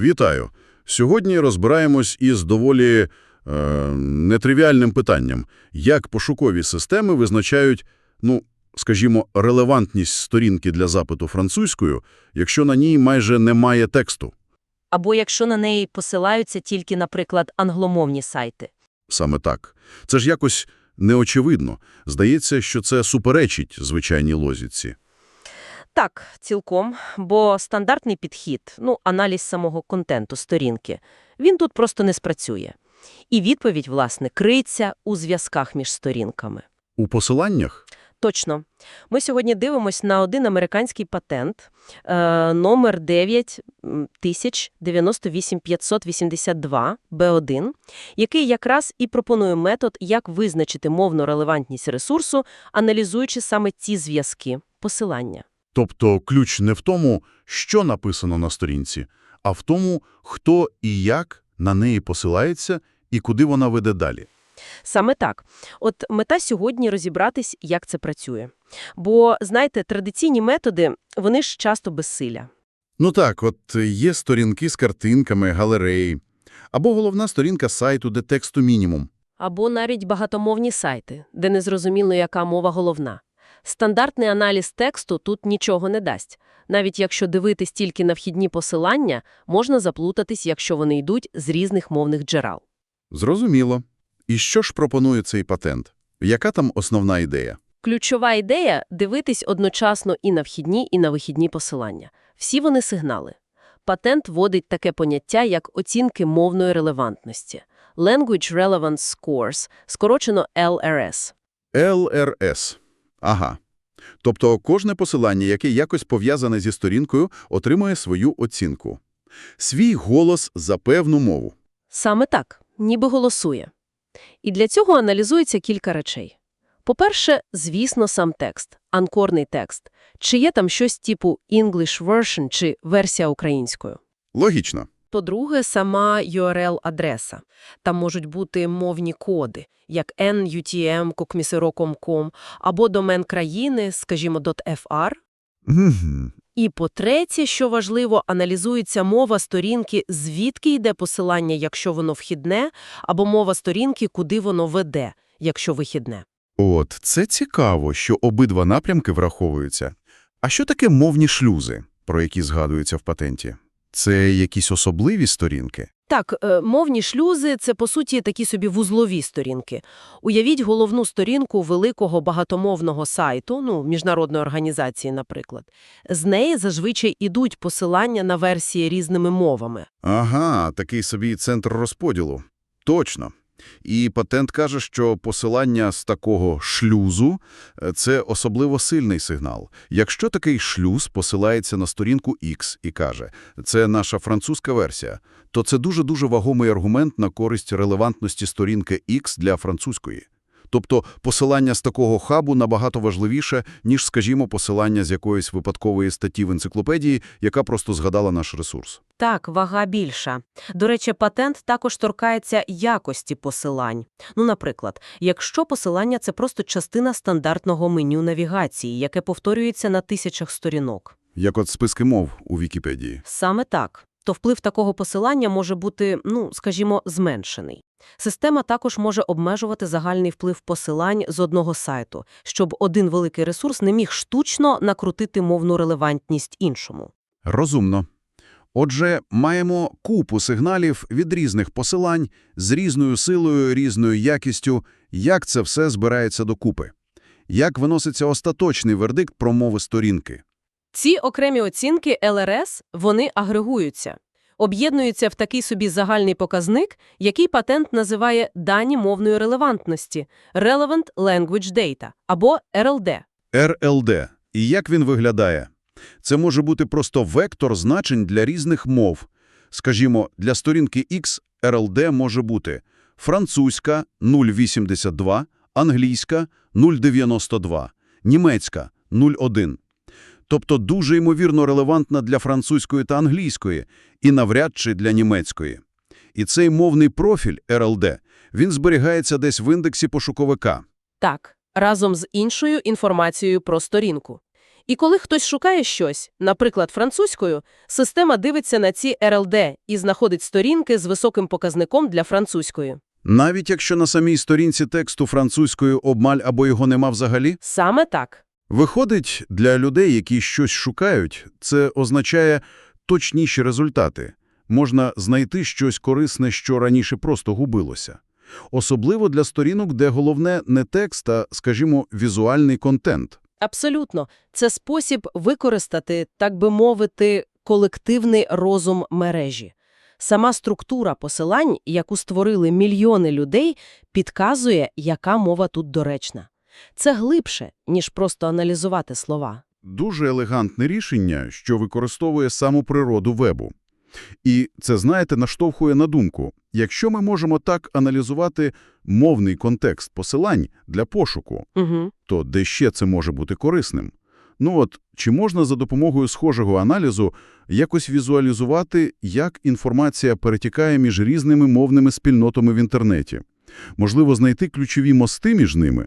Вітаю! Сьогодні розбираємось із доволі е, нетривіальним питанням, як пошукові системи визначають, ну, скажімо, релевантність сторінки для запиту французькою, якщо на ній майже немає тексту. Або якщо на неї посилаються тільки, наприклад, англомовні сайти. Саме так. Це ж якось неочевидно. Здається, що це суперечить звичайній лозіці. Так, цілком, бо стандартний підхід, ну, аналіз самого контенту сторінки, він тут просто не спрацює. І відповідь, власне, криється у зв'язках між сторінками. У посиланнях Точно. Ми сьогодні дивимось на один американський патент е, номер 9098582 Б1, який якраз і пропонує метод, як визначити мовну релевантність ресурсу, аналізуючи саме ці зв'язки, посилання. Тобто ключ не в тому, що написано на сторінці, а в тому, хто і як на неї посилається і куди вона веде далі. Саме так. От мета сьогодні розібратись, як це працює. Бо, знаєте, традиційні методи, вони ж часто безсиля. Ну так, от є сторінки з картинками, галереї, або головна сторінка сайту, де тексту мінімум. Або навіть багатомовні сайти, де незрозуміло, яка мова головна. Стандартний аналіз тексту тут нічого не дасть. Навіть якщо дивитись тільки на вхідні посилання, можна заплутатись, якщо вони йдуть з різних мовних джерел. Зрозуміло. І що ж пропонує цей патент? Яка там основна ідея? Ключова ідея – дивитись одночасно і на вхідні, і на вихідні посилання. Всі вони сигнали. Патент вводить таке поняття, як оцінки мовної релевантності – Language Relevance Scores, скорочено LRS. ЛРС. Ага. Тобто кожне посилання, яке якось пов'язане зі сторінкою, отримує свою оцінку. Свій голос за певну мову. Саме так, ніби голосує. І для цього аналізується кілька речей. По-перше, звісно, сам текст, анкорний текст. Чи є там щось типу English version чи версія українською. Логічно. По-друге, сама URL-адреса. Там можуть бути мовні коди, як NUTM, кокмісиро.com, або домен країни, скажімо, .fr. І по-третє, що важливо, аналізується мова сторінки, звідки йде посилання, якщо воно вхідне, або мова сторінки, куди воно веде, якщо вихідне. От, це цікаво, що обидва напрямки враховуються. А що таке мовні шлюзи, про які згадуються в патенті? Це якісь особливі сторінки? Так, е, мовні шлюзи – це, по суті, такі собі вузлові сторінки. Уявіть головну сторінку великого багатомовного сайту, ну, міжнародної організації, наприклад. З неї зазвичай ідуть посилання на версії різними мовами. Ага, такий собі центр розподілу. Точно. І патент каже, що посилання з такого шлюзу – це особливо сильний сигнал. Якщо такий шлюз посилається на сторінку X і каже «це наша французька версія», то це дуже-дуже вагомий аргумент на користь релевантності сторінки X для французької. Тобто посилання з такого хабу набагато важливіше, ніж, скажімо, посилання з якоїсь випадкової статті в енциклопедії, яка просто згадала наш ресурс. Так, вага більша. До речі, патент також торкається якості посилань. Ну, наприклад, якщо посилання – це просто частина стандартного меню навігації, яке повторюється на тисячах сторінок. Як от списки мов у Вікіпедії. Саме так. То вплив такого посилання може бути, ну, скажімо, зменшений. Система також може обмежувати загальний вплив посилань з одного сайту, щоб один великий ресурс не міг штучно накрутити мовну релевантність іншому. Розумно. Отже, маємо купу сигналів від різних посилань з різною силою, різною якістю. Як це все збирається докупи? Як виноситься остаточний вердикт про мови сторінки? Ці окремі оцінки ЛРС, вони агрегуються, об'єднуються в такий собі загальний показник, який патент називає дані мовної релевантності – Relevant Language Data, або RLD. РЛД. І як він виглядає? Це може бути просто вектор значень для різних мов. Скажімо, для сторінки X РЛД може бути французька – 0,82, англійська – 0,92, німецька – 0,1. Тобто дуже ймовірно релевантна для французької та англійської і навряд чи для німецької. І цей мовний профіль РЛД, він зберігається десь в індексі пошуковика. Так, разом з іншою інформацією про сторінку. І коли хтось шукає щось, наприклад, французькою, система дивиться на ці RLD і знаходить сторінки з високим показником для французької. Навіть якщо на самій сторінці тексту французькою обмаль або його нема взагалі? Саме так. Виходить, для людей, які щось шукають, це означає точніші результати. Можна знайти щось корисне, що раніше просто губилося. Особливо для сторінок, де головне не текст, а, скажімо, візуальний контент. Абсолютно. Це спосіб використати, так би мовити, колективний розум мережі. Сама структура посилань, яку створили мільйони людей, підказує, яка мова тут доречна. Це глибше, ніж просто аналізувати слова. Дуже елегантне рішення, що використовує саму природу вебу. І це, знаєте, наштовхує на думку. Якщо ми можемо так аналізувати мовний контекст посилань для пошуку, Угу. то де ще це може бути корисним? Ну от, чи можна за допомогою схожого аналізу якось візуалізувати, як інформація перетікає між різними мовними спільнотами в інтернеті? Можливо, знайти ключові мости між ними?